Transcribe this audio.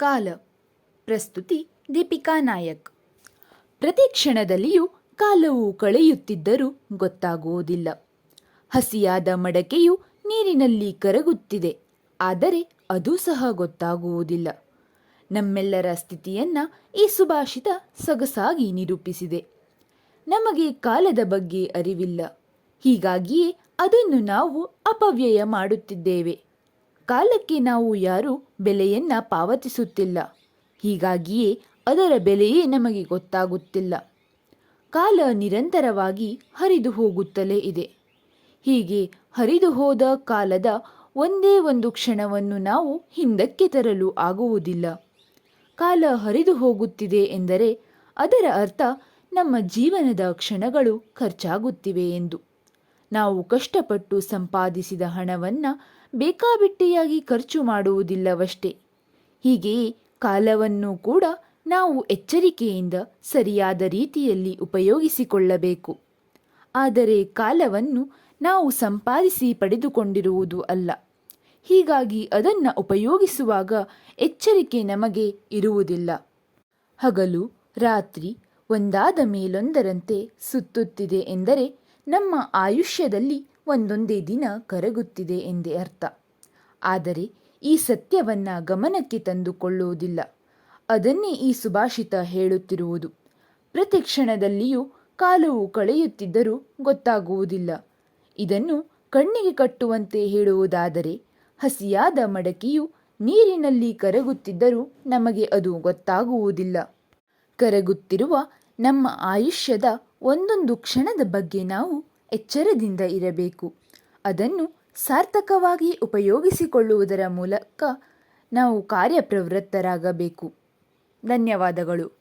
ಕಾಲ. ಪ್ರಸ್ತುತಿ ದೀಪಿಕಾ ನಾಯಕ್. ಪ್ರತಿ ಕ್ಷಣದಲ್ಲಿಯೂ ಕಾಲವು ಕಳೆಯುತ್ತಿದ್ದರೂ ಗೊತ್ತಾಗುವುದಿಲ್ಲ. ಹಸಿಯಾದ ಮಡಕೆಯು ನೀರಿನಲ್ಲಿ ಕರಗುತ್ತಿದೆ, ಆದರೆ ಅದು ಸಹ ಗೊತ್ತಾಗುವುದಿಲ್ಲ. ನಮ್ಮೆಲ್ಲರ ಸ್ಥಿತಿಯನ್ನ ಈ ಸುಭಾಷಿತ ಸೊಗಸಾಗಿ ನಿರೂಪಿಸಿದೆ. ನಮಗೆ ಕಾಲದ ಬಗ್ಗೆ ಅರಿವಿಲ್ಲ, ಹೀಗಾಗಿಯೇ ಅದನ್ನು ನಾವು ಅಪವ್ಯಯ ಮಾಡುತ್ತಿದ್ದೇವೆ. ಕಾಲಕ್ಕೆ ನಾವು ಯಾರೂ ಬೆಲೆಯನ್ನ ಪಾವತಿಸುತ್ತಿಲ್ಲ. ಹೀಗಾಗಿಯೇ ಅದರ ಬೆಲೆಯೇ ನಮಗೆ ಗೊತ್ತಾಗುತ್ತಿಲ್ಲ. ಕಾಲ ನಿರಂತರವಾಗಿ ಹರಿದು ಹೋಗುತ್ತಲೇ ಇದೆ. ಹೀಗೆ ಹರಿದು ಹೋದ ಕಾಲದ ಒಂದೇ ಒಂದು ಕ್ಷಣವನ್ನು ನಾವು ಹಿಂದಕ್ಕೆ ತರಲು ಆಗುವುದಿಲ್ಲ. ಕಾಲ ಹರಿದು ಹೋಗುತ್ತಿದೆ ಎಂದರೆ ಅದರ ಅರ್ಥ ನಮ್ಮ ಜೀವನದ ಕ್ಷಣಗಳು ಖರ್ಚಾಗುತ್ತಿವೆ ಎಂದು. ನಾವು ಕಷ್ಟಪಟ್ಟು ಸಂಪಾದಿಸಿದ ಹಣವನ್ನ ಬೇಕಾಬಿಟ್ಟಿಯಾಗಿ ಖರ್ಚು ಮಾಡುವುದಿಲ್ಲವಷ್ಟೇ. ಹೀಗೆಯೇ ಕಾಲವನ್ನು ಕೂಡ ನಾವು ಎಚ್ಚರಿಕೆಯಿಂದ ಸರಿಯಾದ ರೀತಿಯಲ್ಲಿ ಉಪಯೋಗಿಸಿಕೊಳ್ಳಬೇಕು. ಆದರೆ ಕಾಲವನ್ನು ನಾವು ಸಂಪಾದಿಸಿ ಪಡೆದುಕೊಂಡಿರುವುದು ಅಲ್ಲ. ಹೀಗಾಗಿ ಅದನ್ನು ಉಪಯೋಗಿಸುವಾಗ ಎಚ್ಚರಿಕೆ ನಮಗೆ ಇರುವುದಿಲ್ಲ. ಹಗಲು, ರಾತ್ರಿ ಒಂದಾದ ಮೇಲೊಂದರಂತೆ ಸುತ್ತುತ್ತಿದೆ ಎಂದರೆ ನಮ್ಮ ಆಯುಷ್ಯದಲ್ಲಿ ಒಂದೊಂದೇ ದಿನ ಕರಗುತ್ತಿದೆ ಎಂದೇ ಅರ್ಥ. ಆದರೆ ಈ ಸತ್ಯವನ್ನ ಗಮನಕ್ಕೆ ತಂದುಕೊಳ್ಳುವುದಿಲ್ಲ. ಅದನ್ನೇ ಈ ಸುಭಾಷಿತ ಹೇಳುತ್ತಿರುವುದು. ಪ್ರತಿ ಕ್ಷಣದಲ್ಲಿಯೂ ಕಾಲವು ಕಳೆಯುತ್ತಿದ್ದರೂ ಗೊತ್ತಾಗುವುದಿಲ್ಲ. ಇದನ್ನು ಕಣ್ಣಿಗೆ ಕಟ್ಟುವಂತೆ ಹೇಳುವುದಾದರೆ ಹಸಿಯಾದ ಮಡಕೆಯು ನೀರಿನಲ್ಲಿ ಕರಗುತ್ತಿದ್ದರೂ ನಮಗೆ ಅದು ಗೊತ್ತಾಗುವುದಿಲ್ಲ. ಕರಗುತ್ತಿರುವ ನಮ್ಮ ಆಯುಷ್ಯದ ಒಂದೊಂದು ಕ್ಷಣದ ಬಗ್ಗೆ ನಾವು ಎಚ್ಚರದಿಂದ ಇರಬೇಕು. ಅದನ್ನು ಸಾರ್ಥಕವಾಗಿ ಉಪಯೋಗಿಸಿಕೊಳ್ಳುವುದರ ಮೂಲಕ ನಾವು ಕಾರ್ಯಪ್ರವೃತ್ತರಾಗಬೇಕು. ಧನ್ಯವಾದಗಳು.